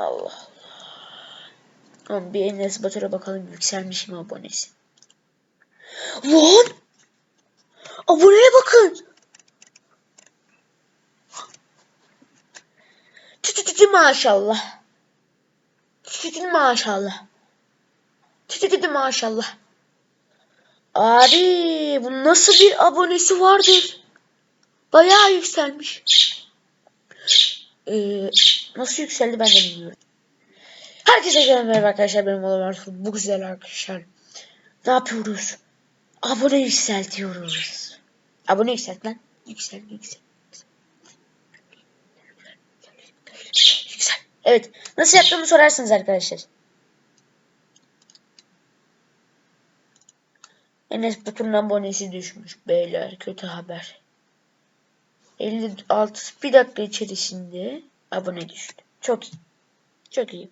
Allah. Tamam bir Enes Batur'a bakalım yükselmiş mi abonesi. Lan! Aboneye bakın. Tütütütü maşallah. Tütütü maşallah. Tütütü maşallah. Abi bu nasıl bir abonesi vardır? Bayağı yükselmiş. Ee, nasıl yükseldi ben de bilmiyorum. Herkese selam merhaba arkadaşlar benim oğlum Artur. Bu güzel arkadaşlar. Ne yapıyoruz? Abone yükseltiyoruz. Abone yükselt lan. Yüksel yüksel. Evet. Nasıl yaptığımı sorarsınız arkadaşlar. Enes Batur'un abonesi düşmüş beyler. Kötü haber. 56 bir dakika içerisinde abone düştü. Çok iyi. Çok iyi.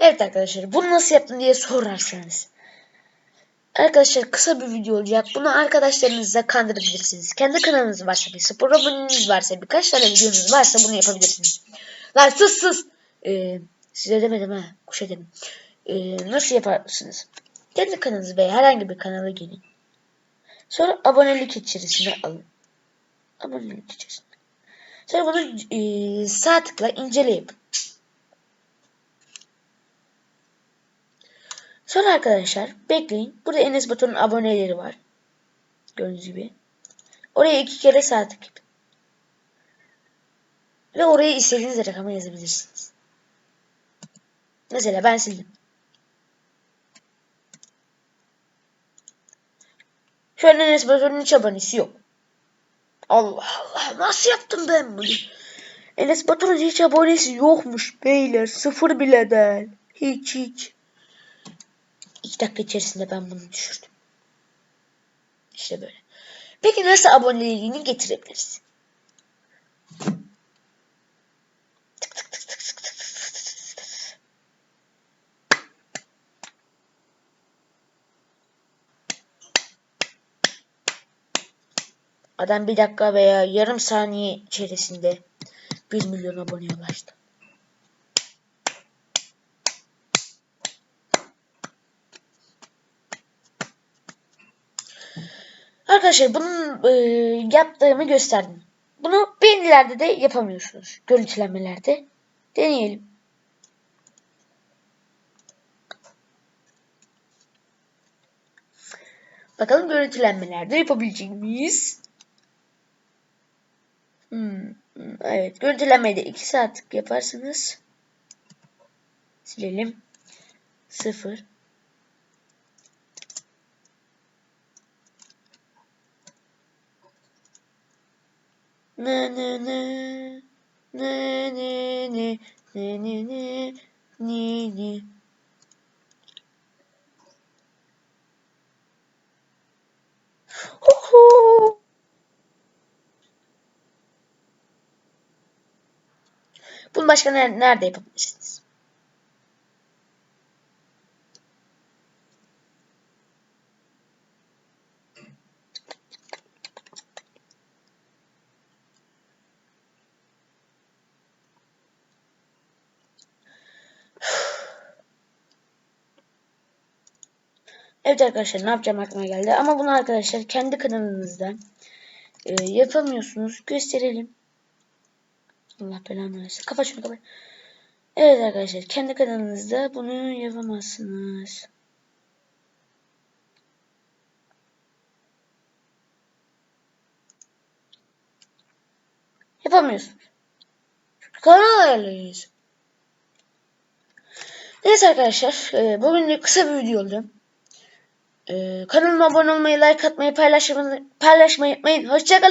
Evet arkadaşlar bunu nasıl yaptın diye sorarsanız. Arkadaşlar kısa bir video olacak. Bunu arkadaşlarınızla kandırabilirsiniz. Kendi kanalınız varsa bir spor aboneniz varsa birkaç tane videonuz varsa bunu yapabilirsiniz. Lan sus sus. Ee, size demedim ha. Kuşa dedim. Ee, nasıl yaparsınız? Kendi kanalınız veya herhangi bir kanala gelin. Sonra abonelik içerisine alın. Abonelik içerisinde. Sonra bunu e, sağ tıkla incele. Sonra arkadaşlar bekleyin. Burada Enes Batur'un aboneleri var. Gördüğünüz gibi. Oraya iki kere sağ tık. Ve oraya istediğiniz rakamı yazabilirsiniz. Mesela ben sildim. An Enes hiç abonesi yok. Allah Allah nasıl yaptım ben bunu? Enes Batur'un hiç abonesi yokmuş beyler. Sıfır bile değil. Hiç hiç. İki dakika içerisinde ben bunu düşürdüm. İşte böyle. Peki nasıl aboneliğini getirebiliriz? Adam bir dakika veya yarım saniye içerisinde 1 milyon aboneye ulaştı. Arkadaşlar bunun e, yaptığımı gösterdim. Bunu beğenilerde de yapamıyorsunuz. Görüntülenmelerde. Deneyelim. Bakalım görüntülenmelerde yapabilecek miyiz? Hmm, evet. Görüntülenmeyi 2 saatlik yaparsanız silelim. 0 Ne ne ne ne ne ne ne ne ne ne ne Huhu. Bunu başka nerede, yapabilirsiniz? Evet arkadaşlar ne yapacağım aklıma geldi. Ama bunu arkadaşlar kendi kanalınızdan e, yapamıyorsunuz. Gösterelim. Allah belanı versin. Kapat şunu kapat. Evet arkadaşlar kendi kanalınızda bunu yapamazsınız. Yapamıyorsunuz. Kanal ayarlayız. Neyse arkadaşlar e, bugün de kısa bir video oldu. E, kanalıma abone olmayı, like atmayı, paylaşmayı, paylaşmayı unutmayın. Hoşçakalın.